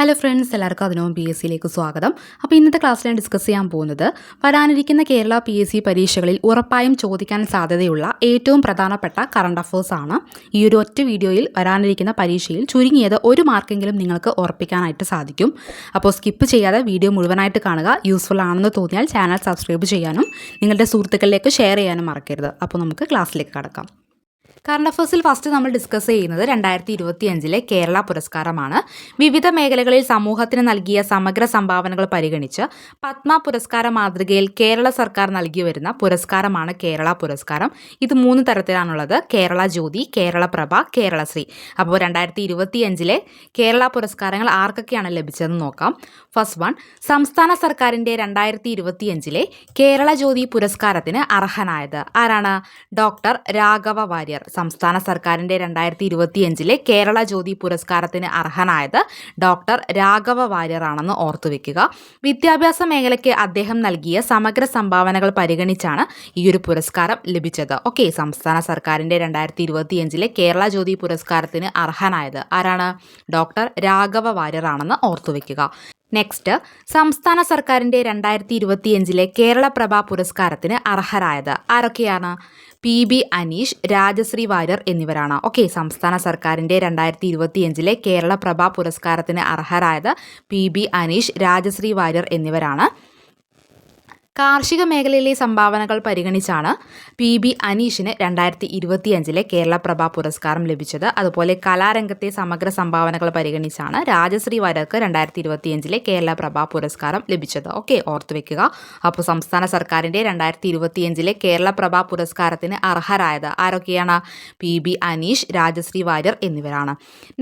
Hello friends എല്ലാവർക്കും അതിനോം P S സിയിലേക്ക് സ്വാഗതം. അപ്പോൾ ഇന്നത്തെ ക്ലാസ്സിൽ ഞാൻ ഡിസ്കസ് ചെയ്യാൻ പോകുന്നത് വരാനിരിക്കുന്ന കേരള പി എസ് സി പരീക്ഷകളിൽ ഉറപ്പായും ചോദിക്കാൻ സാധ്യതയുള്ള ഏറ്റവും പ്രധാനപ്പെട്ട കറണ്ട് അഫേഴ്സ് ആണ്. ഈ ഒരു ഒറ്റ വീഡിയോയിൽ വരാനിരിക്കുന്ന പരീക്ഷയിൽ ചുരുങ്ങിയത് ഒരു മാർക്കെങ്കിലും നിങ്ങൾക്ക് ഉറപ്പിക്കാനായിട്ട് സാധിക്കും. അപ്പോൾ സ്കിപ്പ് ചെയ്യാതെ വീഡിയോ മുഴുവനായിട്ട് കാണുക. യൂസ്ഫുൾ ആണെന്ന് തോന്നിയാൽ ചാനൽ സബ്സ്ക്രൈബ് ചെയ്യാനും നിങ്ങളുടെ സുഹൃത്തുക്കളിലേക്ക് ഷെയർ ചെയ്യാനും മറക്കരുത്. അപ്പോൾ നമുക്ക് ക്ലാസ്സിലേക്ക് കടക്കാം. കറണ്ട് അഫേഴ്സിൽ ഫസ്റ്റ് നമ്മൾ ഡിസ്കസ് ചെയ്യുന്നത് രണ്ടായിരത്തി ഇരുപത്തി അഞ്ചിലെ കേരള പുരസ്കാരമാണ്. വിവിധ മേഖലകളിൽ സമൂഹത്തിന് നൽകിയ സമഗ്ര സംഭാവനകൾ പരിഗണിച്ച് പത്മ പുരസ്കാര മാതൃകയിൽ കേരള സർക്കാർ നൽകി വരുന്ന പുരസ്കാരമാണ് കേരള പുരസ്കാരം. ഇത് മൂന്ന് തരത്തിലാണുള്ളത്. കേരള ജ്യോതി കേരള പ്രഭ കേരളശ്രീ അപ്പോൾ രണ്ടായിരത്തി ഇരുപത്തി അഞ്ചിലെ കേരള പുരസ്കാരങ്ങൾ ആർക്കൊക്കെയാണ് ലഭിച്ചതെന്ന് നോക്കാം. ഫസ്റ്റ് വൺ സംസ്ഥാന സർക്കാരിന്റെ രണ്ടായിരത്തി ഇരുപത്തിയഞ്ചിലെ കേരള ജ്യോതി പുരസ്കാരത്തിന് അർഹനായത് ആരാണ്? ഡോക്ടർ രാഘവ വാര്യർ. സംസ്ഥാന സർക്കാരിന്റെ രണ്ടായിരത്തി ഇരുപത്തിയഞ്ചിലെ കേരള ജ്യോതി പുരസ്കാരത്തിന് അർഹനായത് ഡോക്ടർ രാഘവ വാര്യറാണെന്ന് ഓർത്തുവെക്കുക വിദ്യാഭ്യാസ മേഖലയ്ക്ക് അദ്ദേഹം നൽകിയ സമഗ്ര സംഭാവനകൾ പരിഗണിച്ചാണ് ഈ ഒരു പുരസ്കാരം ലഭിച്ചത്. ഓക്കെ സംസ്ഥാന സർക്കാരിന്റെ രണ്ടായിരത്തി ഇരുപത്തിയഞ്ചിലെ കേരള ജ്യോതി പുരസ്കാരത്തിന് അർഹനായത് ആരാണ്? ഡോക്ടർ രാഘവ വാര്യറാണെന്ന് ഓർത്തുവെക്കുക നെക്സ്റ്റ് സംസ്ഥാന സർക്കാരിന്റെ രണ്ടായിരത്തി ഇരുപത്തിയഞ്ചിലെ കേരളപ്രഭ പുരസ്കാരത്തിന് അർഹരായത് ആരൊക്കെയാണ്? പി ബി അനീഷ് രാജശ്രീ വാര്യർ എന്നിവരാണ്. ഓക്കെ സംസ്ഥാന സർക്കാരിന്റെ രണ്ടായിരത്തി ഇരുപത്തിയഞ്ചിലെ കേരളപ്രഭ പുരസ്കാരത്തിന് അർഹരായത് പി ബി അനീഷ് രാജശ്രീ വാര്യർ എന്നിവരാണ്. കാർഷിക മേഖലയിലെ സംഭാവനകൾ പരിഗണിച്ചാണ് പി ബി അനീഷിന് രണ്ടായിരത്തി കേരള പ്രഭാ പുരസ്കാരം ലഭിച്ചത്. അതുപോലെ കലാരംഗത്തെ സമഗ്ര സംഭാവനകൾ പരിഗണിച്ചാണ് രാജശ്രീ വരർക്ക് രണ്ടായിരത്തി ഇരുപത്തിയഞ്ചിലെ കേരളപ്രഭ പുരസ്കാരം ലഭിച്ചത്. ഓക്കെ ഓർത്തു വെക്കുക. അപ്പോൾ സംസ്ഥാന സർക്കാരിന്റെ രണ്ടായിരത്തി ഇരുപത്തിയഞ്ചിലെ കേരളപ്രഭ പുരസ്കാരത്തിന് അർഹരായത് ആരൊക്കെയാണ്? പി ബി അനീഷ് രാജശ്രീ വാര്യർ എന്നിവരാണ്.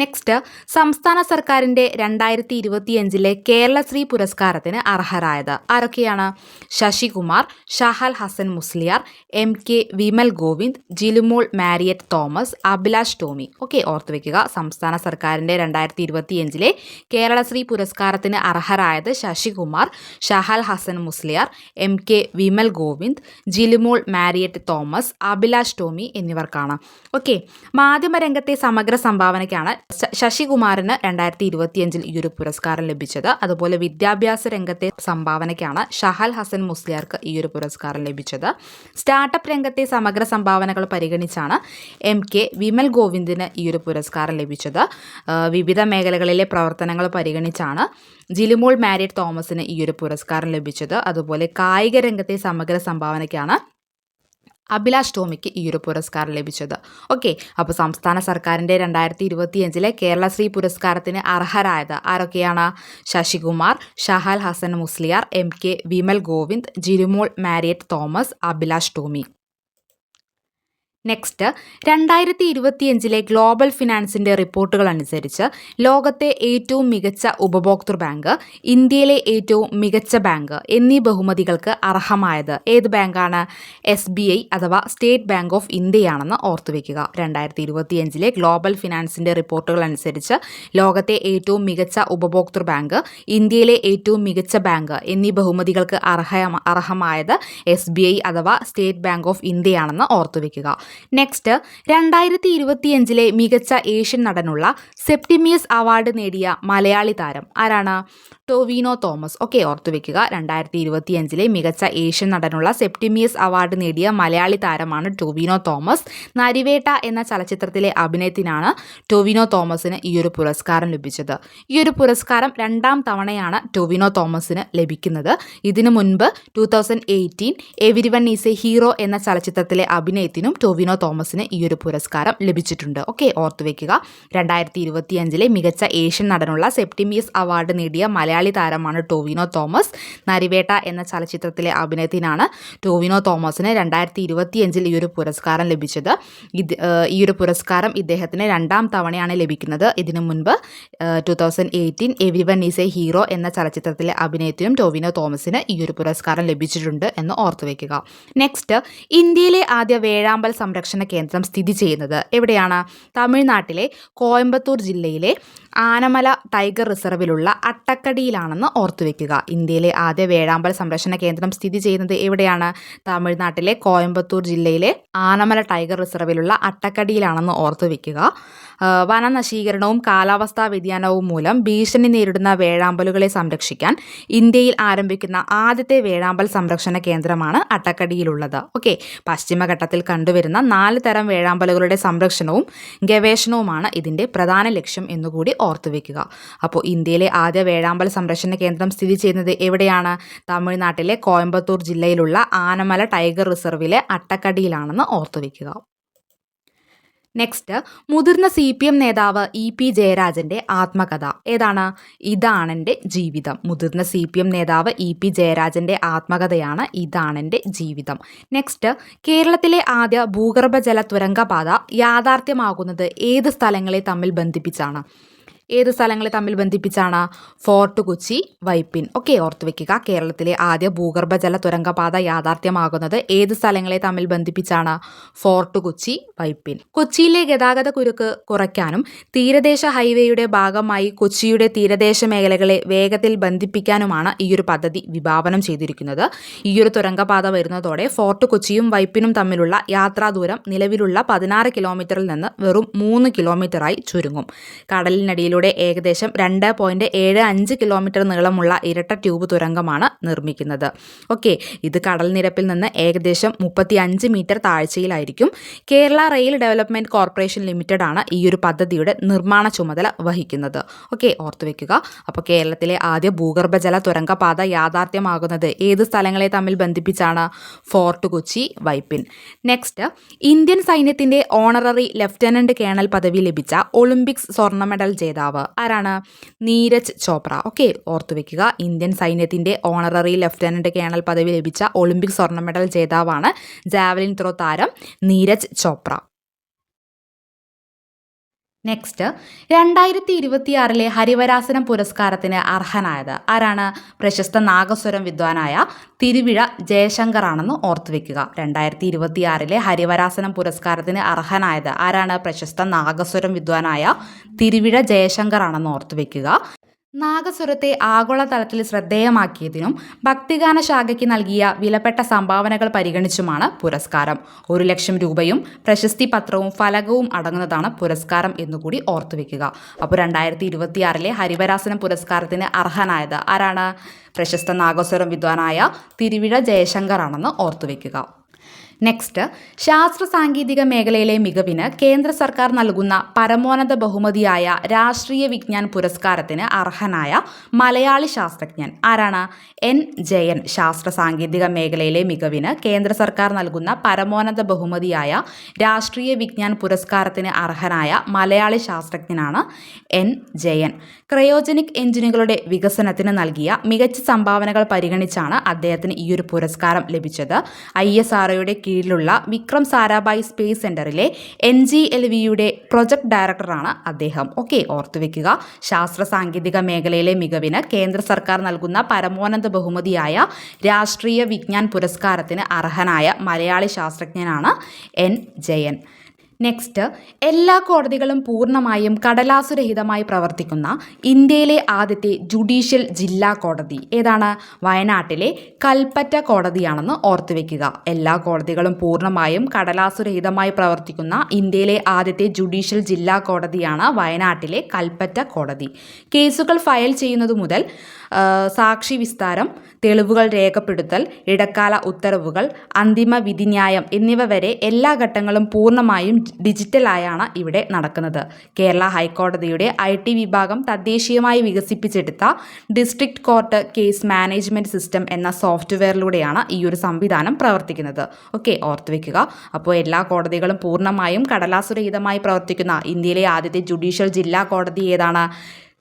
നെക്സ്റ്റ് സംസ്ഥാന സർക്കാരിന്റെ രണ്ടായിരത്തി ഇരുപത്തിയഞ്ചിലെ കേരളശ്രീ പുരസ്കാരത്തിന് അർഹരായത് ആരൊക്കെയാണ്? Sasikumar Shahal Hassan Musliyar M K Vimal Govind Jilumol Mariet Thomas Abhilash Tomy. Okay ഓർത്തു വെക്കുക. സംസ്ഥാന സർക്കാരിന്റെ രണ്ടായിരത്തി ഇരുപത്തിയഞ്ചിലെ കേരളശ്രീ പുരസ്കാരത്തിന് അർഹരായത് Sasikumar Shahal Hassan Musliyar M K Vimal Govind Jilumol Mariet Thomas Abhilash Tomy എന്നിവർക്കാണ്. ഓക്കെ മാധ്യമരംഗത്തെ സമഗ്ര സംഭാവനയ്ക്കാണ് ശശികുമാറിന് രണ്ടായിരത്തി ഇരുപത്തിയഞ്ചിൽ ഈ ഒരു പുരസ്കാരം ലഭിച്ചത്. അതുപോലെ വിദ്യാഭ്യാസ രംഗത്തെ സംഭാവനയ്ക്കാണ് ഷഹൽ ഹസൻ മുസ്ലിയാർക്ക് ഈ ഒരു പുരസ്കാരം ലഭിച്ചത്. സ്റ്റാർട്ടപ്പ് രംഗത്തെ സമഗ്ര സംഭാവനകൾ പരിഗണിച്ചാണ് എം കെ വിമൽ ഗോവിന്ദിന് ഈ ഒരു പുരസ്കാരം ലഭിച്ചത്. വിവിധ മേഖലകളിലെ പ്രവർത്തനങ്ങൾ പരിഗണിച്ചാണ് ജിലിമോൾ മാരിയറ്റ് തോമസിന് ഈ ഒരു പുരസ്കാരം ലഭിച്ചത്. അതുപോലെ കായിക രംഗത്തെ സമഗ്ര സംഭാവനയ്ക്കാണ് അഭിലാഷ് ടോമിക്ക് ഈ ഒരു പുരസ്കാരം ലഭിച്ചത്. ഓക്കെ അപ്പോൾ സംസ്ഥാന സർക്കാരിന്റെ രണ്ടായിരത്തി ഇരുപത്തിയഞ്ചിലെ കേരളശ്രീ പുരസ്കാരത്തിന് അർഹരായത് ആരൊക്കെയാണ്? Sasikumar Shahal Hassan Musliyar M K Vimal Govind Jilumol Mariet Thomas Abhilash Tomy. Next രണ്ടായിരത്തി ഇരുപത്തിയഞ്ചിലെ ഗ്ലോബൽ ഫിനാൻസിന്റെ റിപ്പോർട്ടുകൾ അനുസരിച്ച് ലോകത്തെ ഏറ്റവും മികച്ച ഉപഭോക്തൃ ബാങ്ക് ഇന്ത്യയിലെ ഏറ്റവും മികച്ച ബാങ്ക് എന്നീ ബഹുമതികൾക്ക് അർഹമായത് ഏത് ബാങ്കാണ്? എസ് ബി ഐ അഥവാ സ്റ്റേറ്റ് ബാങ്ക് ഓഫ് ഇന്ത്യയാണെന്ന് ഓർത്തുവെക്കുക രണ്ടായിരത്തി ഇരുപത്തിയഞ്ചിലെ ഗ്ലോബൽ ഫിനാൻസിന്റെ റിപ്പോർട്ടുകൾ അനുസരിച്ച് ലോകത്തെ ഏറ്റവും മികച്ച ഉപഭോക്തൃ ബാങ്ക് ഇന്ത്യയിലെ ഏറ്റവും മികച്ച ബാങ്ക് എന്നീ ബഹുമതികൾക്ക് അർഹ അർഹമായത് എസ് ബി ഐ അഥവാ സ്റ്റേറ്റ് ബാങ്ക് ഓഫ് ഇന്ത്യയാണെന്ന് ഓർത്തുവെക്കുക നെക്സ്റ്റ് രണ്ടായിരത്തി ഇരുപത്തിയഞ്ചിലെ മികച്ച ഏഷ്യൻ നടനുള്ള സെപ്റ്റിമിയസ് അവാർഡ് നേടിയ മലയാളി താരം ആരാണ്? ടോവിനോ തോമസ്. ഓക്കെ ഓർത്തുവെക്കുക രണ്ടായിരത്തി ഇരുപത്തിയഞ്ചിലെ മികച്ച ഏഷ്യൻ നടനുള്ള സെപ്റ്റിമിയസ് അവാർഡ് നേടിയ മലയാളി താരമാണ് ടോവിനോ തോമസ്. നരിവേട്ട എന്ന ചലച്ചിത്രത്തിലെ അഭിനയത്തിനാണ് ടോവിനോ തോമസിന് ഈ ഒരു പുരസ്കാരം ലഭിച്ചത്. ഈ ഒരു പുരസ്കാരം രണ്ടാം തവണയാണ് ടോവിനോ തോമസിന് ലഭിക്കുന്നത്. ഇതിനു മുൻപ് two thousand eighteen everyone is a hero എന്ന ചലച്ചിത്രത്തിലെ അഭിനയത്തിനും ടൊവിനോ തോമസിന് ഈ ഒരു പുരസ്കാരം ലഭിച്ചിട്ടുണ്ട്. ഓക്കെ ഓർത്തു ഓർത്തുവെക്കുക രണ്ടായിരത്തി ഇരുപത്തിയഞ്ചിലെ മികച്ച ഏഷ്യൻ നടനുള്ള സെപ്റ്റിമിയസ് അവാർഡ് നേടിയ മലയാളി താരമാണ് ടോവിനോ തോമസ്. നരിവേട്ട എന്ന ചലച്ചിത്രത്തിലെ അഭിനയത്തിനാണ് ടോവിനോ തോമസിന് രണ്ടായിരത്തി ഇരുപത്തിയഞ്ചിൽ ഈ ഒരു പുരസ്കാരം ലഭിച്ചത്. ഇത് ഈ ഒരു പുരസ്കാരം ഇദ്ദേഹത്തിന് രണ്ടാം തവണയാണ് ലഭിക്കുന്നത്. ഇതിനു മുൻപ് two thousand eighteen everyone is a hero എന്ന ചലച്ചിത്രത്തിലെ അഭിനയത്തിനും ടോവിനോ തോമസിന് ഈ ഒരു പുരസ്കാരം ലഭിച്ചിട്ടുണ്ട് എന്ന് ഓർത്തു വെക്കുക. നെക്സ്റ്റ് ഇന്ത്യയിലെ ആദ്യ വേഴാമ്പൽ സംരക്ഷണ കേന്ദ്രം സ്ഥിതി ചെയ്യുന്നത്. എവിടെയാണ്? തമിഴ്നാട്ടിലെ കോയമ്പത്തൂർ ജില്ലയിലെ ആനമല ടൈഗർ റിസർവിലുള്ള അട്ടക്കടിയിലാണെന്ന് ഓർത്തുവെക്കുക ഇന്ത്യയിലെ ആദ്യ വേഴാമ്പൽ സംരക്ഷണ കേന്ദ്രം സ്ഥിതി ചെയ്യുന്നത് എവിടെയാണ്? തമിഴ്നാട്ടിലെ കോയമ്പത്തൂർ ജില്ലയിലെ ആനമല ടൈഗർ റിസർവിലുള്ള അട്ടക്കടിയിലാണെന്ന് ഓർത്തുവെക്കുക വനനശീകരണവും കാലാവസ്ഥാ വ്യതിയാനവും മൂലം ഭീഷണി നേരിടുന്ന വേഴാമ്പലുകളെ സംരക്ഷിക്കാൻ ഇന്ത്യയിൽ ആരംഭിക്കുന്ന ആദ്യത്തെ വേഴാമ്പൽ സംരക്ഷണ കേന്ദ്രമാണ് അട്ടക്കടിയിലുള്ളത്. ഓക്കെ പശ്ചിമഘട്ടത്തിൽ കണ്ടുവരുന്ന നാല് തരം വേഴാമ്പലുകളുടെ സംരക്ഷണവും ഗവേഷണവുമാണ് ഇതിന്റെ പ്രധാന ലക്ഷ്യം എന്നുകൂടി ഓർത്തുവെക്കുക അപ്പോൾ ഇന്ത്യയിലെ ആദ്യ വേഴാമ്പൽ സംരക്ഷണ കേന്ദ്രം സ്ഥിതി ചെയ്യുന്നത് എവിടെയാണ്? തമിഴ്നാട്ടിലെ കോയമ്പത്തൂർ ജില്ലയിലുള്ള ആനമല ടൈഗർ റിസർവിലെ അട്ടക്കടിയിലാണെന്ന് ഓർത്തുവെക്കുക നെക്സ്റ്റ് മുതിർന്ന സി പി എം നേതാവ് ഇ പി ജയരാജന്റെ ആത്മകഥ. ഏതാണ്? ഇതാണെന്റെ ജീവിതം. മുതിർന്ന സി പി എം നേതാവ് ഇ പി ജയരാജന്റെ ആത്മകഥയാണ് ഇതാണെന്റെ ജീവിതം. നെക്സ്റ്റ് കേരളത്തിലെ ആദ്യ ഭൂഗർഭജല തുരങ്കപാത യാഥാർത്ഥ്യമാകുന്നത് ഏത് സ്ഥലങ്ങളെ തമ്മിൽ ബന്ധിപ്പിച്ചാണ്? ഏത് സ്ഥലങ്ങളെ തമ്മിൽ ബന്ധിപ്പിച്ചാണ് ഫോർട്ട് കൊച്ചി വൈപ്പിൻ. ഒക്കെ ഓർത്തു വെക്കുക. കേരളത്തിലെ ആദ്യ ഭൂഗർഭജല തുരങ്കപാത യാഥാർത്ഥ്യമാകുന്നത് ഏത് സ്ഥലങ്ങളെ തമ്മിൽ ബന്ധിപ്പിച്ചാണ്? ഫോർട്ട് കൊച്ചി വൈപ്പിൻ. കൊച്ചിയിലെ ഗതാഗത കുരുക്ക് കുറയ്ക്കാനും തീരദേശ ഹൈവേയുടെ ഭാഗമായി കൊച്ചിയുടെ തീരദേശ മേഖലകളെ വേഗത്തിൽ ബന്ധിപ്പിക്കാനുമാണ് ഈയൊരു പദ്ധതി വിഭാവനം ചെയ്തിരിക്കുന്നത്. ഈയൊരു തുരങ്കപാത വരുന്നതോടെ ഫോർട്ട് കൊച്ചിയും വൈപ്പിനും തമ്മിലുള്ള യാത്രാദൂരം നിലവിലുള്ള പതിനാറ് കിലോമീറ്ററിൽ നിന്ന് വെറും മൂന്ന് കിലോമീറ്ററായി ചുരുങ്ങും. കടലിനടിയിലൂടെ ഏകദേശം രണ്ട് പോയിന്റ് ഏഴ് അഞ്ച് കിലോമീറ്റർ നീളമുള്ള ഇരട്ട ട്യൂബ് തുരങ്കമാണ് നിർമ്മിക്കുന്നത്. ഓക്കെ ഇത് കടൽ നിരപ്പിൽ നിന്ന് ഏകദേശം മുപ്പത്തി അഞ്ച് metre താഴ്ചയിലായിരിക്കും. Kerala rail development corporation limited ആണ് ഈ ഒരു പദ്ധതിയുടെ നിർമ്മാണ ചുമതല വഹിക്കുന്നത്. ഓക്കെ ഓർത്തുവെക്കുക അപ്പോൾ കേരളത്തിലെ ആദ്യ ഭൂഗർഭജല തുരങ്കപാത യാഥാർത്ഥ്യമാകുന്നത് ഏത് സ്ഥലങ്ങളെ തമ്മിൽ ബന്ധിപ്പിച്ചാണ്? Fort Kochi Vypin next Indian സൈന്യത്തിന്റെ ഓണററി ലഫ്റ്റനന്റ് കേണൽ പദവി ലഭിച്ച ഒളിമ്പിക്സ് സ്വർണ മെഡൽ ജേതാവ് ആരാണ്? നീരജ് ചോപ്ര. ഓക്കെ ഓർത്തു വെക്കുക. ഇന്ത്യൻ സൈന്യത്തിന്റെ ഓണററി ലഫ്റ്റനന്റ് കേണൽ പദവി ലഭിച്ച ഒളിമ്പിക് സ്വർണ മെഡൽ ജേതാവാണ് ജാവലിൻ ത്രോ താരം നീരജ് ചോപ്ര. നെക്സ്റ്റ് രണ്ടായിരത്തി ഇരുപത്തിയാറിലെ ഹരിവരാസനം പുരസ്കാരത്തിന് അർഹനായത് ആരാണ്? പ്രശസ്ത നാഗസ്വരം വിദ്വാനായ തിരുവിഴ ജയശങ്കർ ആണെന്ന് ഓർത്തുവെക്കുക. രണ്ടായിരത്തി ഇരുപത്തിയാറിലെ ഹരിവരാസനം പുരസ്കാരത്തിന് അർഹനായത് ആരാണ്? പ്രശസ്ത നാഗസ്വരം വിദ്വാനായ തിരുവിഴ ജയശങ്കർ ആണെന്ന് ഓർത്തുവെക്കുക. നാഗസ്വരത്തെ ആഗോളതലത്തിൽ ശ്രദ്ധേയമാക്കിയതിനും ഭക്തിഗാന ശാഖയ്ക്ക് നൽകിയ വിലപ്പെട്ട സംഭാവനകൾ പരിഗണിച്ചുമാണ് പുരസ്കാരം. ഒരു ലക്ഷം രൂപയും പ്രശസ്തി പത്രവും ഫലകവും അടങ്ങുന്നതാണ് പുരസ്കാരം എന്നുകൂടി ഓർത്തുവെക്കുക അപ്പോൾ രണ്ടായിരത്തി ഇരുപത്തിയാറിലെ ഹരിവരാസനം പുരസ്കാരത്തിന് അർഹനായത് ആരാണ്? പ്രശസ്ത നാഗസ്വരം വിദ്വാനായ തിരുവിഴ ജയശങ്കർ ആണെന്ന് ഓർത്തുവെക്കുക നെക്സ്റ്റ് ശാസ്ത്ര സാങ്കേതിക മേഖലയിലെ മികവിന് കേന്ദ്ര സർക്കാർ നൽകുന്ന പരമോന്നത ബഹുമതിയായ രാഷ്ട്രീയ വിജ്ഞാൻ പുരസ്കാരത്തിന് അർഹനായ മലയാളി ശാസ്ത്രജ്ഞൻ ആരാണ്? എൻ ജയൻ ശാസ്ത്ര സാങ്കേതിക മേഖലയിലെ മികവിന് കേന്ദ്ര സർക്കാർ നൽകുന്ന പരമോന്നത ബഹുമതിയായ രാഷ്ട്രീയ വിജ്ഞാൻ പുരസ്കാരത്തിന് അർഹനായ മലയാളി ശാസ്ത്രജ്ഞനാണ് എൻ ജയൻ. ക്രയോജനിക് എഞ്ചിനുകളുടെ വികസനത്തിന് നൽകിയ മികച്ച സംഭാവനകൾ പരിഗണിച്ചാണ് അദ്ദേഹത്തിന് ഈ ഒരു പുരസ്കാരം ലഭിച്ചത്. ഐ. എസ്. ആർഒയുടെ കീഴിലുള്ള വിക്രം സാരാഭായ് സ്പേസ് സെന്ററിലെ എൻ ജി എൽ വിയുടെ പ്രൊജക്ട് ഡയറക്ടറാണ് അദ്ദേഹം. ഓക്കെ ഓർത്തുവെക്കുക ശാസ്ത്ര സാങ്കേതിക മേഖലയിലെ മികവിന് കേന്ദ്ര സർക്കാർ നൽകുന്ന പരമോന്നത ബഹുമതിയായ രാഷ്ട്രീയ വിജ്ഞാൻ പുരസ്കാരത്തിന് അർഹനായ മലയാളി ശാസ്ത്രജ്ഞനാണ് എൻ ജയൻ. നെക്സ്റ്റ് എല്ലാ കോടതികളും പൂർണമായും കടലാസുരഹിതമായി പ്രവർത്തിക്കുന്ന ഇന്ത്യയിലെ ആദ്യത്തെ ജുഡീഷ്യൽ ജില്ലാ കോടതി. ഏതാണ്? വയനാട്ടിലെ കൽപ്പറ്റ കോടതിയാണെന്ന് ഓർത്തുവെക്കുക എല്ലാ കോടതികളും പൂർണമായും കടലാസുരഹിതമായി പ്രവർത്തിക്കുന്ന ഇന്ത്യയിലെ ആദ്യത്തെ ജുഡീഷ്യൽ ജില്ലാ കോടതിയാണ് വയനാട്ടിലെ കൽപ്പറ്റ കോടതി. കേസുകൾ ഫയൽ ചെയ്യുന്നതു മുതൽ സാക്ഷി വിസ്താരം തെളിവുകൾ രേഖപ്പെടുത്തൽ ഇടക്കാല ഉത്തരവുകൾ അന്തിമ വിധിന്യായം എന്നിവ വരെ എല്ലാ ഘട്ടങ്ങളും പൂർണമായും ഡിജിറ്റലായാണ് ഇവിടെ നടക്കുന്നത്. കേരള ഹൈക്കോടതിയുടെ ഐ ടി വിഭാഗം തദ്ദേശീയമായി വികസിപ്പിച്ചെടുത്ത district court case management system എന്ന സോഫ്റ്റ്വെയറിലൂടെയാണ് ഈ ഒരു സംവിധാനം പ്രവർത്തിക്കുന്നത്. ഓക്കെ ഓർത്തുവെക്കുക അപ്പോൾ എല്ലാ കോടതികളും പൂർണമായും കടലാസുരഹിതമായി പ്രവർത്തിക്കുന്ന ഇന്ത്യയിലെ ആദ്യത്തെ ജുഡീഷ്യൽ ജില്ലാ കോടതി ഏതാണ്?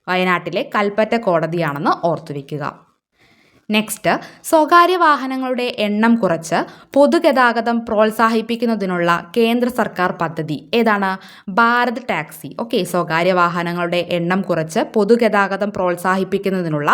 വയനാട്ടിലെ കൽപ്പറ്റ കോടതിയാണെന്ന് ഓർത്തു വെക്കുക നെക്സ്റ്റ് സ്വകാര്യ വാഹനങ്ങളുടെ എണ്ണം കുറച്ച് പൊതുഗതാഗതം പ്രോത്സാഹിപ്പിക്കുന്നതിനുള്ള കേന്ദ്ര സർക്കാർ പദ്ധതി. ഏതാണ്? ഭാരത് ടാക്സി. ഓക്കെ സ്വകാര്യ വാഹനങ്ങളുടെ എണ്ണം കുറച്ച് പൊതുഗതാഗതം പ്രോത്സാഹിപ്പിക്കുന്നതിനുള്ള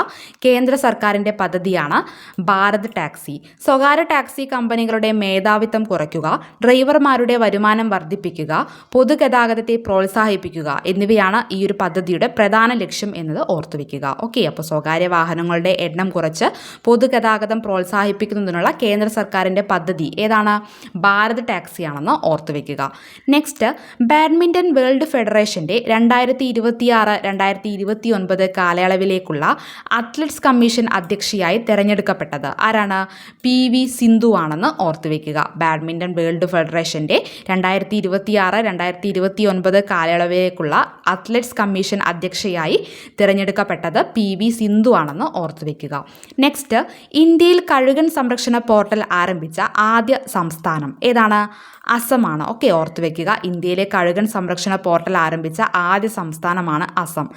കേന്ദ്ര സർക്കാരിന്റെ പദ്ധതിയാണ് ഭാരത് ടാക്സി. സ്വകാര്യ ടാക്സി കമ്പനികളുടെ മേധാവിത്വം കുറയ്ക്കുക ഡ്രൈവർമാരുടെ വരുമാനം വർദ്ധിപ്പിക്കുക പൊതുഗതാഗതത്തെ പ്രോത്സാഹിപ്പിക്കുക എന്നിവയാണ് ഈ ഒരു പദ്ധതിയുടെ പ്രധാന ലക്ഷ്യം എന്നത് ഓർത്തുവെക്കുക ഓക്കെ അപ്പോൾ സ്വകാര്യ വാഹനങ്ങളുടെ എണ്ണം കുറച്ച് പൊതുഗതാഗതം പ്രോത്സാഹിപ്പിക്കുന്നതിനുള്ള കേന്ദ്ര സർക്കാരിന്റെ പദ്ധതി ഏതാണ്? ഭാരത് ടാക്സിയാണെന്ന് ഓർത്തുവെക്കുക നെക്സ്റ്റ് ബാഡ്മിന്റൺ വേൾഡ് ഫെഡറേഷന്റെ രണ്ടായിരത്തി ഇരുപത്തിയാറ് രണ്ടായിരത്തി ഇരുപത്തി ഒൻപത് കാലയളവിലേക്കുള്ള അത്ലറ്റ്സ് കമ്മീഷൻ അധ്യക്ഷയായി തിരഞ്ഞെടുക്കപ്പെട്ടത് ആരാണ്? പി വി സിന്ധു ആണെന്ന് ഓർത്തുവെക്കുക ബാഡ്മിന്റൺ വേൾഡ് ഫെഡറേഷന്റെ രണ്ടായിരത്തി ഇരുപത്തിയാറ് രണ്ടായിരത്തി ഇരുപത്തി ഒൻപത് കാലയളവിലേക്കുള്ള അത്ലറ്റ്സ് കമ്മീഷൻ അധ്യക്ഷയായി തിരഞ്ഞെടുക്കപ്പെട്ടത് പി വി സിന്ധു ആണെന്ന് ഓർത്തുവെക്കുക നെക്സ്റ്റ് ഇന്ത്യയിൽ കഴുകൻ സംരക്ഷണ പോർട്ടൽ ആരംഭിച്ച ആദ്യ സംസ്ഥാനം ഏതാണ്? അസമാണ്. ഓക്കെ ഓർത്തുവെക്കുക. ഇന്ത്യയിലെ കഴുകൻ സംരക്ഷണ പോർട്ടൽ ആരംഭിച്ച ആദ്യ സംസ്ഥാനമാണ് അസം.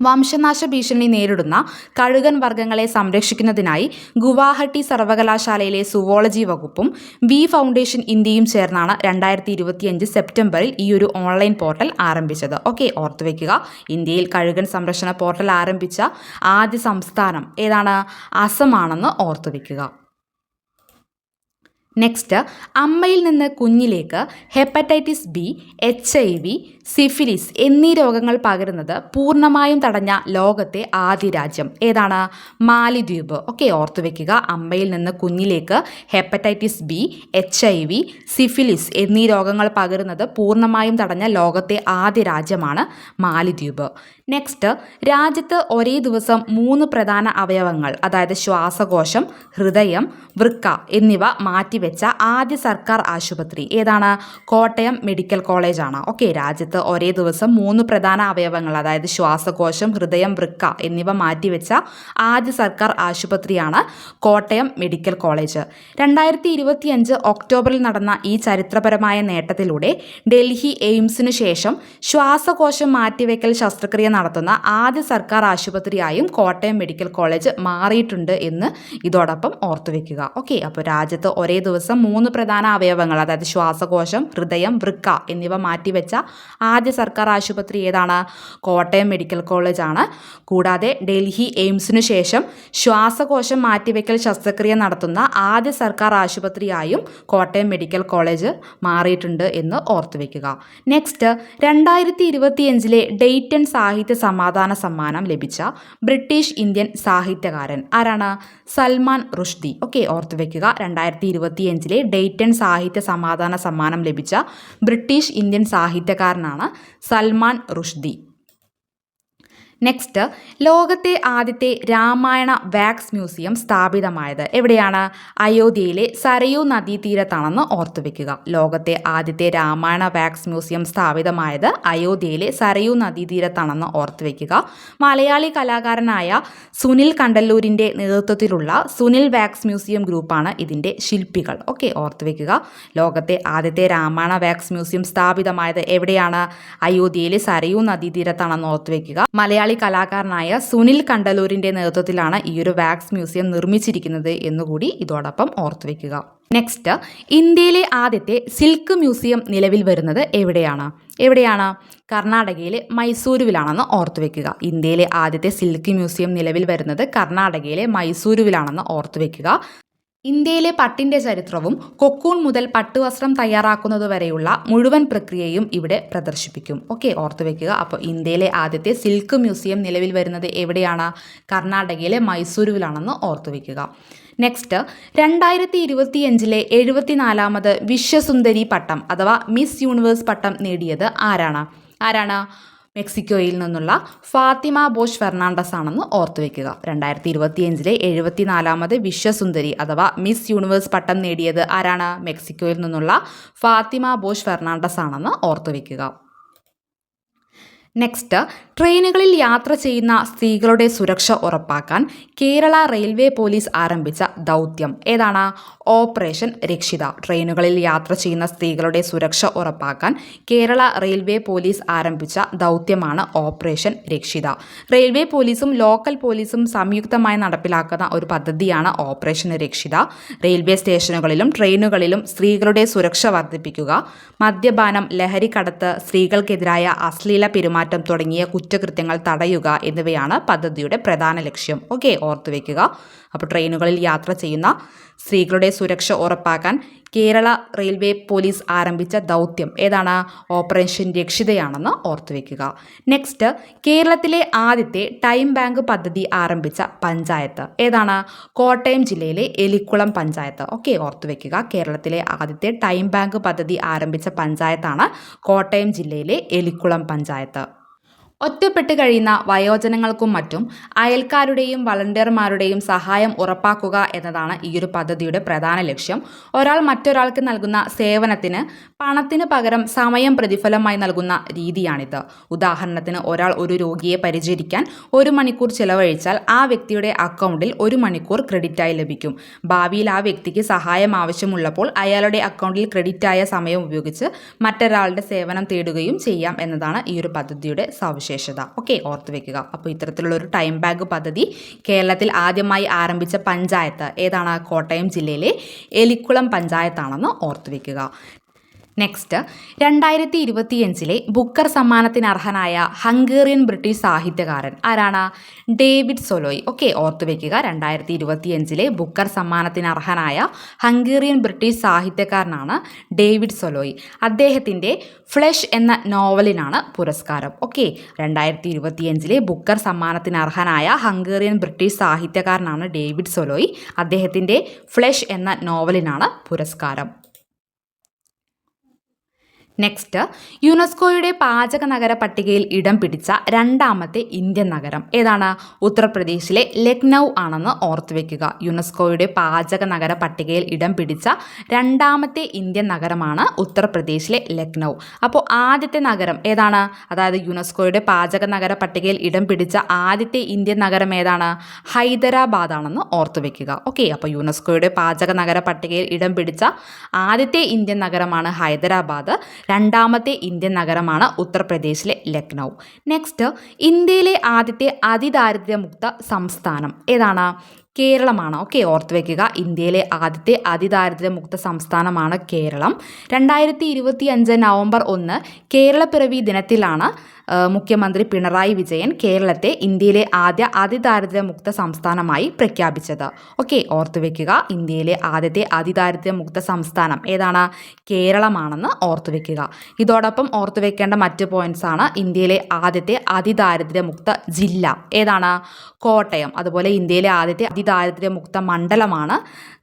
വംശനാശ ഭീഷണി നേരിടുന്ന കഴുകൻ വർഗങ്ങളെ സംരക്ഷിക്കുന്നതിനായി ഗുവാഹട്ടി സർവകലാശാലയിലെ സുവോളജി വകുപ്പും വി ഫൗണ്ടേഷൻ ഇന്ത്യയും ചേർന്നാണ് രണ്ടായിരത്തി ഇരുപത്തിയഞ്ച് സെപ്റ്റംബറിൽ ഈ ഒരു ഓൺലൈൻ പോർട്ടൽ ആരംഭിച്ചത്. ഓക്കെ ഓർത്തുവെക്കുക ഇന്ത്യയിൽ കഴുകൻ സംരക്ഷണ പോർട്ടൽ ആരംഭിച്ച ആദ്യ സംസ്ഥാനം ഏതാണ്? അസമാണെന്ന് ഓർത്തുവെക്കുക നെക്സ്റ്റ് അമ്മയിൽ നിന്ന് കുഞ്ഞിലേക്ക് hepatitis B H I V syphilis എന്നീ രോഗങ്ങൾ പകരുന്നത് പൂർണമായും തടഞ്ഞ ലോകത്തെ ആദ്യ രാജ്യം. ഏതാണ്? മാലിദ്വീപ്. ഓക്കെ ഓർത്തുവെക്കുക അമ്മയിൽ നിന്ന് കുഞ്ഞിലേക്ക് hepatitis B H I V syphilis എന്നീ രോഗങ്ങൾ പകരുന്നത് പൂർണമായും തടഞ്ഞ ലോകത്തെ ആദ്യ രാജ്യമാണ് മാലിദ്വീപ്. നെക്സ്റ്റ് രാജ്യത്ത് ഒരേ ദിവസം മൂന്ന് പ്രധാന അവയവങ്ങൾ അതായത് ശ്വാസകോശം ഹൃദയം വൃക്ക എന്നിവ മാറ്റിവെച്ച ആദ്യ സർക്കാർ ആശുപത്രി. ഏതാണ്? കോട്ടയം മെഡിക്കൽ കോളേജാണ്. ഓക്കെ രാജ്യത്ത് ഒരേ ദിവസം മൂന്ന് പ്രധാന അവയവങ്ങൾ അതായത് ശ്വാസകോശം ഹൃദയം വൃക്ക എന്നിവ മാറ്റിവെച്ച ആദ്യ സർക്കാർ ആശുപത്രിയാണ് കോട്ടയം മെഡിക്കൽ കോളേജ്. രണ്ടായിരത്തി ഇരുപത്തിയഞ്ച് ഒക്ടോബറിൽ നടന്ന ഈ ചരിത്രപരമായ നേട്ടത്തിലൂടെ ഡൽഹി എയിംസിനു ശേഷം ശ്വാസകോശം മാറ്റിവെക്കൽ ശസ്ത്രക്രിയ നടത്തുന്ന ആദ്യ സർക്കാർ ആശുപത്രിയായും കോട്ടയം മെഡിക്കൽ കോളേജ് മാറിയിട്ടുണ്ട് എന്ന് ഇതോടൊപ്പം ഓർത്തുവെക്കുക ഓക്കെ അപ്പോൾ രാജ്യത്ത് ഒരേ ദിവസം മൂന്ന് പ്രധാന അവയവങ്ങൾ അതായത് ശ്വാസകോശം ഹൃദയം വൃക്ക എന്നിവ മാറ്റിവെച്ച ആദ്യ സർക്കാർ ആശുപത്രി ഏതാണ്? കോട്ടയം മെഡിക്കൽ കോളേജ് ആണ് കൂടാതെ ഡൽഹി എയിംസിനു ശേഷം ശ്വാസകോശം മാറ്റിവെക്കൽ ശസ്ത്രക്രിയ നടത്തുന്ന ആദ്യ സർക്കാർ ആശുപത്രിയായും കോട്ടയം മെഡിക്കൽ കോളേജ് മാറിയിട്ടുണ്ട് എന്ന് ഓർത്തുവെക്കുക നെക്സ്റ്റ് രണ്ടായിരത്തി ഇരുപത്തിയഞ്ചിലെ ഡെയ്റ്റൺ സാഹിത്യ സമാധാന സമ്മാനം ലഭിച്ച ബ്രിട്ടീഷ് ഇന്ത്യൻ സാഹിത്യകാരൻ ആരാണ്? സൽമാൻ റുഷ്ദി. ഓക്കെ ഓർത്തുവെക്കുക രണ്ടായിരത്തി ഇരുപത്തിയഞ്ചിലെ ഡേറ്റൺ സാഹിത്യ സമാധാന സമ്മാനം ലഭിച്ച ബ്രിട്ടീഷ് ഇന്ത്യൻ സാഹിത്യകാരനാണ് സൽമാൻ റുഷ്ദി. നെക്സ്റ്റ് ലോകത്തെ ആദ്യത്തെ രാമായണ വാക്സ് മ്യൂസിയം സ്ഥാപിതമായത് എവിടെയാണ്? അയോധ്യയിലെ സരയൂ നദീതീരത്താണെന്ന് ഓർത്തുവെക്കുക ലോകത്തെ ആദ്യത്തെ രാമായണ വാക്സ് മ്യൂസിയം സ്ഥാപിതമായത് അയോധ്യയിലെ സരയൂ നദീതീരത്താണെന്ന് ഓർത്തുവെക്കുക മലയാളി കലാകാരനായ സുനിൽ കണ്ടല്ലൂരിന്റെ നേതൃത്വത്തിലുള്ള സുനിൽ വാക്സ് മ്യൂസിയം ഗ്രൂപ്പാണ് ഇതിന്റെ ശില്പികൾ. ഓക്കെ ഓർത്തുവെക്കുക ലോകത്തെ ആദ്യത്തെ രാമായണ വാക്സ് മ്യൂസിയം സ്ഥാപിതമായത് എവിടെയാണ്? അയോധ്യയിലെ സരയൂ നദീതീരത്താണെന്ന് ഓർത്തുവെക്കുക മലയാളി കലാകാരനായ സുനിൽ കണ്ടലൂരിന്റെ നേതൃത്വത്തിലാണ് ഈ ഒരു വാക്സ് മ്യൂസിയം നിർമ്മിച്ചിരിക്കുന്നത് എന്നുകൂടി ഇതോടൊപ്പം ഓർത്തുവെക്കുക നെക്സ്റ്റ് ഇന്ത്യയിലെ ആദ്യത്തെ സിൽക്ക് മ്യൂസിയം നിലവിൽ വരുന്നത് എവിടെയാണ്? എവിടെയാണ്? കർണാടകയിലെ മൈസൂരുവിലാണെന്ന് ഓർത്തുവെക്കുക ഇന്ത്യയിലെ ആദ്യത്തെ സിൽക്ക് മ്യൂസിയം നിലവിൽ വരുന്നത് കർണാടകയിലെ മൈസൂരുവിലാണെന്ന് ഓർത്തുവെക്കുക ഇന്ത്യയിലെ പട്ടിന്റെ ചരിത്രവും കൊക്കൂൺ മുതൽ പട്ടുവസ്ത്രം തയ്യാറാക്കുന്നത് വരെയുള്ള മുഴുവൻ പ്രക്രിയയും ഇവിടെ പ്രദർശിപ്പിക്കും. ഓക്കെ ഓർത്തുവെക്കുക അപ്പോൾ ഇന്ത്യയിലെ ആദ്യത്തെ സിൽക്ക് മ്യൂസിയം നിലവിൽ വരുന്നത് എവിടെയാണ്? കർണാടകയിലെ മൈസൂരുവിലാണെന്ന് ഓർത്തുവെക്കുക നെക്സ്റ്റ് രണ്ടായിരത്തി ഇരുപത്തിയഞ്ചിലെ എഴുപത്തിനാലാമത് വിശ്വസുന്ദരി പട്ടം അഥവാ മിസ് യൂണിവേഴ്സ് പട്ടം നേടിയത് ആരാണ്? ആരാണ്? മെക്സിക്കോയിൽ നിന്നുള്ള ഫാത്തിമ ബോഷ് ഫെർണാണ്ടസ് ആണെന്ന് ഓർത്തു ഓർത്തുവെക്കുക രണ്ടായിരത്തി ഇരുപത്തിയഞ്ചിലെ എഴുപത്തിനാലാമത് വിശ്വസുന്ദരി അഥവാ മിസ് യൂണിവേഴ്സ് പട്ടം നേടിയത് ആരാണ്? മെക്സിക്കോയിൽ നിന്നുള്ള ഫാത്തിമ ബോഷ് ഫെർണാണ്ടസ് ആണെന്ന് ഓർത്തു ഓർത്തുവെക്കുക നെക്സ്റ്റ് ട്രെയിനുകളിൽ യാത്ര ചെയ്യുന്ന സ്ത്രീകളുടെ സുരക്ഷ ഉറപ്പാക്കാൻ കേരള റെയിൽവേ പോലീസ് ആരംഭിച്ച ദൗത്യം. ഏതാണ്? ഓപ്പറേഷൻ രക്ഷിത. ട്രെയിനുകളിൽ യാത്ര ചെയ്യുന്ന സ്ത്രീകളുടെ സുരക്ഷ ഉറപ്പാക്കാൻ കേരള റെയിൽവേ പോലീസ് ആരംഭിച്ച ദൗത്യമാണ് ഓപ്പറേഷൻ രക്ഷിത. റെയിൽവേ പോലീസും ലോക്കൽ പോലീസും സംയുക്തമായി നടപ്പിലാക്കുന്ന ഒരു പദ്ധതിയാണ് ഓപ്പറേഷൻ രക്ഷിത. റെയിൽവേ സ്റ്റേഷനുകളിലും ട്രെയിനുകളിലും സ്ത്രീകളുടെ സുരക്ഷ വർദ്ധിപ്പിക്കുക മദ്യപാനം ലഹരിക്കടത്ത് സ്ത്രീകൾക്കെതിരായ അശ്ലീല പെരുമാറ്റം തുടങ്ങിയ കുറ്റകൃത്യങ്ങൾ തടയുക എന്നിവയാണ് പദ്ധതിയുടെ പ്രധാന ലക്ഷ്യം. ഓക്കെ ഓർത്തു വയ്ക്കുക അപ്പോൾ ട്രെയിനുകളിൽ യാത്ര ചെയ്യുന്ന സ്ത്രീകളുടെ സുരക്ഷ ഉറപ്പാക്കാൻ കേരള റെയിൽവേ പോലീസ് ആരംഭിച്ച ദൗത്യം ഏതാണ്? ഓപ്പറേഷൻ രക്ഷിതയാണെന്ന് ഓർത്തുവെക്കുക. നെക്സ്റ്റ് കേരളത്തിലെ ആദ്യത്തെ ടൈം ബാങ്ക് പദ്ധതി ആരംഭിച്ച പഞ്ചായത്ത് ഏതാണ്? കോട്ടയം ജില്ലയിലെ എലിക്കുളം പഞ്ചായത്ത്. ഓക്കെ ഓർത്തുവെക്കുക. കേരളത്തിലെ ആദ്യത്തെ ടൈം ബാങ്ക് പദ്ധതി ആരംഭിച്ച പഞ്ചായത്താണ് കോട്ടയം ജില്ലയിലെ എലിക്കുളം പഞ്ചായത്ത്. ഒറ്റപ്പെട്ട് കഴിയുന്ന വയോജനങ്ങൾക്കും മറ്റും അയൽക്കാരുടെയും വളണ്ടിയർമാരുടെയും സഹായം ഉറപ്പാക്കുക എന്നതാണ് ഈ ഒരു പദ്ധതിയുടെ പ്രധാന ലക്ഷ്യം. ഒരാൾ മറ്റൊരാൾക്ക് നൽകുന്ന സേവനത്തിന് പണത്തിന് പകരം സമയം പ്രതിഫലമായി നൽകുന്ന രീതിയാണിത്. ഉദാഹരണത്തിന് ഒരാൾ ഒരു രോഗിയെ പരിചരിക്കാൻ ഒരു മണിക്കൂർ ചിലവഴിച്ചാൽ ആ വ്യക്തിയുടെ അക്കൗണ്ടിൽ ഒരു മണിക്കൂർ ക്രെഡിറ്റായി ലഭിക്കും. ഭാവിയിൽ ആ വ്യക്തിക്ക് സഹായം ആവശ്യമുള്ളപ്പോൾ അയാളുടെ അക്കൗണ്ടിൽ ക്രെഡിറ്റായ സമയം ഉപയോഗിച്ച് മറ്റൊരാളുടെ സേവനം തേടുകയും ചെയ്യാം എന്നതാണ് ഈ ഒരു പദ്ധതിയുടെ സവിശേഷത ഓക്കെ ഓർത്ത് വെക്കുക. അപ്പോൾ ഇത്തരത്തിലുള്ള ഒരു ടൈം ബാഗ് പദ്ധതി കേരളത്തിൽ ആദ്യമായി ആരംഭിച്ച പഞ്ചായത്ത് ഏതാണ്? കോട്ടയം ജില്ലയിലെ എലിക്കുളം പഞ്ചായത്താണെന്ന് ഓർത്ത് വെക്കുക. നെക്സ്റ്റ് രണ്ടായിരത്തി ഇരുപത്തിയഞ്ചിലെ ബുക്കർ സമ്മാനത്തിന് അർഹനായ ഹംഗേറിയൻ ബ്രിട്ടീഷ് സാഹിത്യകാരൻ ആരാണ്? David Szalay. ഓക്കെ ഓർത്തുവെക്കുക രണ്ടായിരത്തി ഇരുപത്തിയഞ്ചിലെ ബുക്കർ സമ്മാനത്തിന് അർഹനായ ഹംഗേറിയൻ ബ്രിട്ടീഷ് സാഹിത്യകാരനാണ് ഡേവിഡ് സൊലോയ്. അദ്ദേഹത്തിന്റെ ഫ്ലഷ് എന്ന നോവലിനാണ് പുരസ്കാരം. ഓക്കെ രണ്ടായിരത്തി ഇരുപത്തിയഞ്ചിലെ ബുക്കർ സമ്മാനത്തിന് അർഹനായ ഹംഗേറിയൻ ബ്രിട്ടീഷ് സാഹിത്യകാരനാണ് ഡേവിഡ് സൊലോയ്. അദ്ദേഹത്തിന്റെ ഫ്ലഷ് എന്ന നോവലിനാണ് പുരസ്കാരം. നെക്സ്റ്റ് യുനെസ്കോയുടെ പാചക നഗര പട്ടികയിൽ ഇടം പിടിച്ച രണ്ടാമത്തെ ഇന്ത്യൻ നഗരം ഏതാണ്? ഉത്തർപ്രദേശിലെ ലക്നൗ ആണെന്ന് ഓർത്തു വെക്കുക. യുനെസ്കോയുടെ പാചക നഗര പട്ടികയിൽ ഇടം പിടിച്ച രണ്ടാമത്തെ ഇന്ത്യൻ നഗരമാണ് ഉത്തർപ്രദേശിലെ ലക്നൗ. അപ്പോൾ ആദ്യത്തെ നഗരം ഏതാണ്? അതായത് യുനെസ്കോയുടെ പാചക നഗര പട്ടികയിൽ ഇടം പിടിച്ച ആദ്യത്തെ ഇന്ത്യൻ നഗരം ഏതാണ്? ഹൈദരാബാദ് ആണെന്ന് ഓർത്തു വെക്കുക. ഓക്കെ അപ്പോൾ യുനെസ്കോയുടെ പാചക നഗര പട്ടികയിൽ ഇടം പിടിച്ച ആദ്യത്തെ ഇന്ത്യൻ നഗരമാണ് ഹൈദരാബാദ്. രണ്ടാമത്തെ ഇന്ത്യൻ നഗരമാണ് ഉത്തർപ്രദേശിലെ ലക്നൗ. നെക്സ്റ്റ് ഇന്ത്യയിലെ ആദ്യത്തെ അതിദാരിദ്ര്യമുക്ത സംസ്ഥാനം ഏതാണ്? കേരളമാണ്. ഓക്കെ ഓർത്ത് വയ്ക്കുക ഇന്ത്യയിലെ ആദ്യത്തെ അതിദാരിദ്ര്യമുക്ത സംസ്ഥാനമാണ് കേരളം. രണ്ടായിരത്തി ഇരുപത്തി അഞ്ച് നവംബർ ഒന്ന് കേരളപ്പിറവി ദിനത്തിലാണ് മുഖ്യമന്ത്രി പിണറായി വിജയൻ കേരളത്തെ ഇന്ത്യയിലെ ആദ്യ അതിദാരിദ്ര്യമുക്ത സംസ്ഥാനമായി പ്രഖ്യാപിച്ചത്. ഓക്കെ ഓർത്തുവെക്കുക ഇന്ത്യയിലെ ആദ്യത്തെ അതിദാരിദ്ര്യമുക്ത സംസ്ഥാനം ഏതാണ്? കേരളമാണെന്ന് ഓർത്തുവെക്കുക ഇതോടൊപ്പം ഓർത്തുവെക്കേണ്ട മറ്റ് പോയിന്റ്സ് ആണ് ഇന്ത്യയിലെ ആദ്യത്തെ അതിദാരിദ്ര്യമുക്ത ജില്ല ഏതാണ്? കോട്ടയം. അതുപോലെ ഇന്ത്യയിലെ ആദ്യത്തെ അതിദാരിദ്ര്യമുക്ത മണ്ഡലമാണ്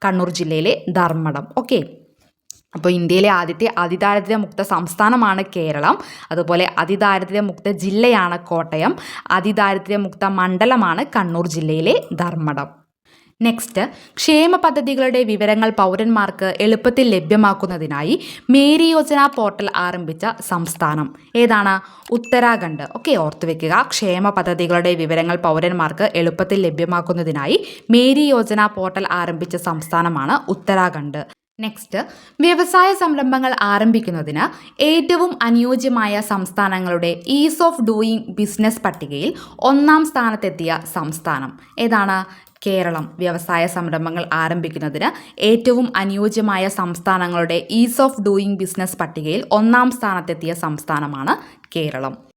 കണ്ണൂർ ജില്ലയിലെ ധർമ്മടം. ഓക്കെ അപ്പോൾ ഇന്ത്യയിലെ ആദ്യത്തെ അതിദാരിദ്ര്യമുക്ത സംസ്ഥാനമാണ് കേരളം. അതുപോലെ അതിദാരിദ്ര്യമുക്ത ജില്ലയാണ് കോട്ടയം. അതിദാരിദ്ര്യമുക്ത മണ്ഡലമാണ് കണ്ണൂർ ജില്ലയിലെ ധർമ്മടം. നെക്സ്റ്റ് ക്ഷേമ പദ്ധതികളുടെ വിവരങ്ങൾ പൗരന്മാർക്ക് എളുപ്പത്തിൽ ലഭ്യമാക്കുന്നതിനായി മേരി യോജന പോർട്ടൽ ആരംഭിച്ച സംസ്ഥാനം ഏതാണ്? ഉത്തരാഖണ്ഡ്. ഓക്കെ ഓർത്തു വെക്കുക. ക്ഷേമ പദ്ധതികളുടെ വിവരങ്ങൾ പൗരന്മാർക്ക് എളുപ്പത്തിൽ ലഭ്യമാക്കുന്നതിനായി മേരി യോജന പോർട്ടൽ ആരംഭിച്ച സംസ്ഥാനമാണ് ഉത്തരാഖണ്ഡ്. നെക്സ്റ്റ് വ്യവസായ സംരംഭങ്ങൾ ആരംഭിക്കുന്നതിന് ഏറ്റവും അനുയോജ്യമായ സംസ്ഥാനങ്ങളുടെ ഈസ് ഓഫ് ഡൂയിങ് ബിസിനസ് പട്ടികയിൽ ഒന്നാം സ്ഥാനത്തെത്തിയ സംസ്ഥാനം ഏതാണ്? കേരളം. വ്യവസായ സംരംഭങ്ങൾ ആരംഭിക്കുന്നതിന് ഏറ്റവും അനുയോജ്യമായ സംസ്ഥാനങ്ങളുടെ ഈസ് ഓഫ് ഡൂയിങ് ബിസിനസ് പട്ടികയിൽ ഒന്നാം സ്ഥാനത്തെത്തിയ സംസ്ഥാനമാണ് കേരളം.